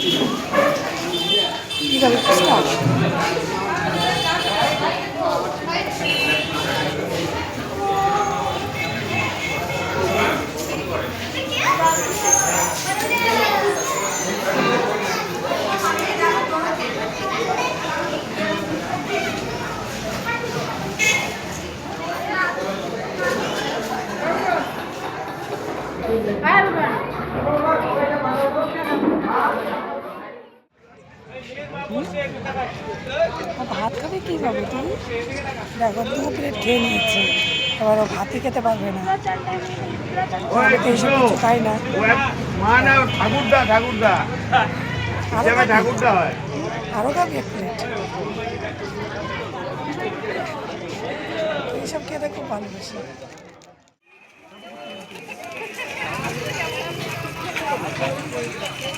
이거 왜 부서워? Bye, everyone. ভাত খাবে কী খাবে তুমি দেখো দু প্লেট খেয়ে নিচ্ছে এবার ও ভাতই খেতে পারবে না। তাই না। ঠাকুরদা খাবি আরও এক প্লেট এইসব খেতে খুব ভালোবাসি। Thank